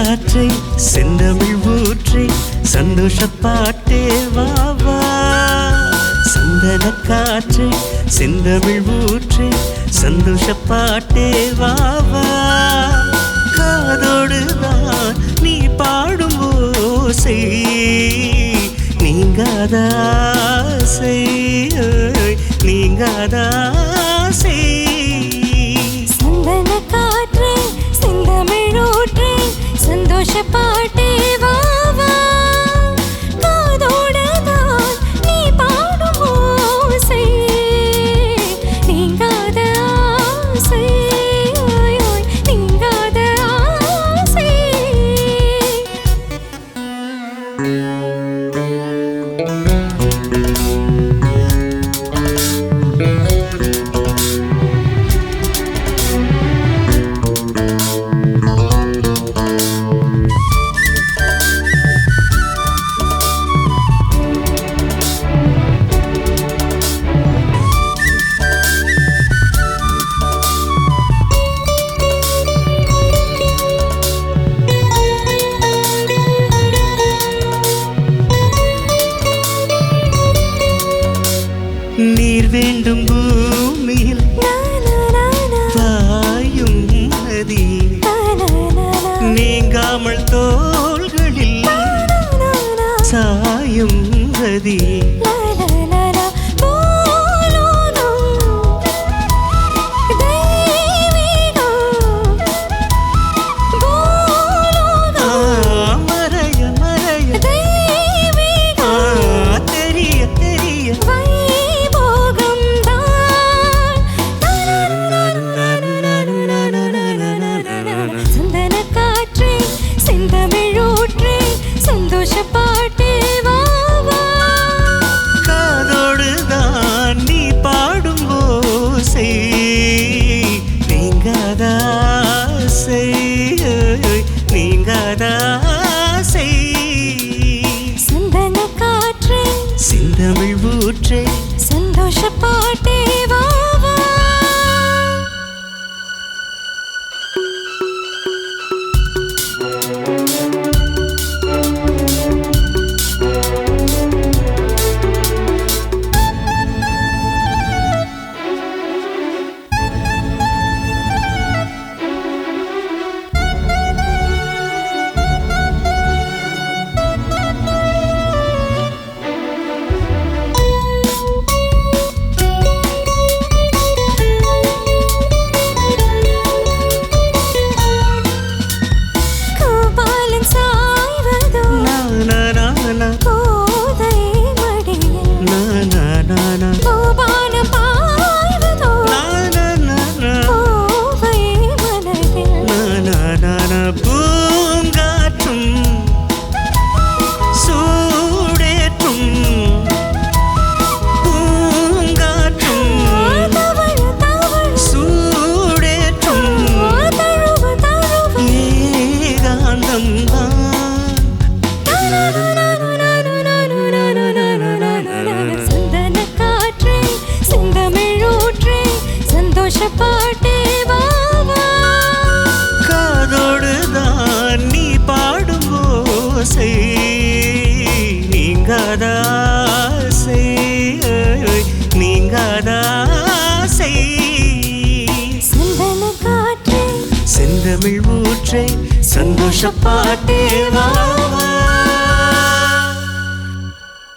காற்றே செந்தமிழ் ஊற்றே சந்தோஷப்பாட்டே வாவா சந்தன காற்றே செந்தமிழ் ஊற்றே சந்தோஷப்பாட்டே வாவா காதோடு நான் நீ பாடும் ஓசை நீங்காதாசை நீங்காதா ti. dream. உலகம்தான் சந்தன காற்றே செந்தமிழூற்றே சந்தோஷ பாட்டே காதோடுதான் நீ பாடும் ஓசை நீங்காத ஆசை நீங்காத ஆசை செந்தமிழ் சந்தோஷ பாட்டேவா